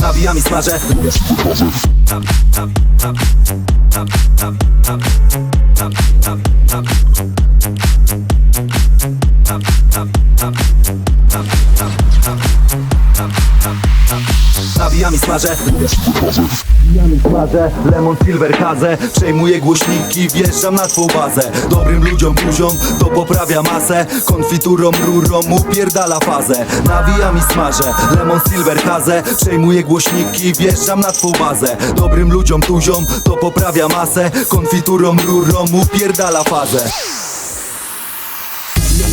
Nawijam i smażę. Tam, Wijami smażę. Wijami smażę, lemon silver kazę. Przejmuję głośniki, wjeżdżam na twą bazę. Dobrym ludziom buziom, to poprawia masę. Konfiturą, rurą, upierdala fazę. Nawijam i smażę, lemon silver kazę. Przejmuję głośniki, wjeżdżam na twą bazę. Dobrym ludziom tuziom, to poprawia masę. Konfiturą, rurą, upierdala fazę.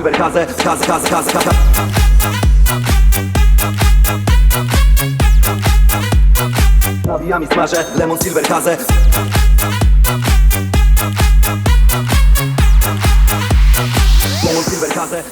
Cyberkazę, kaz, kaz, kaz, kaz, kaz. Nawijami smażę, lemon silver kazę Lemon silver kazę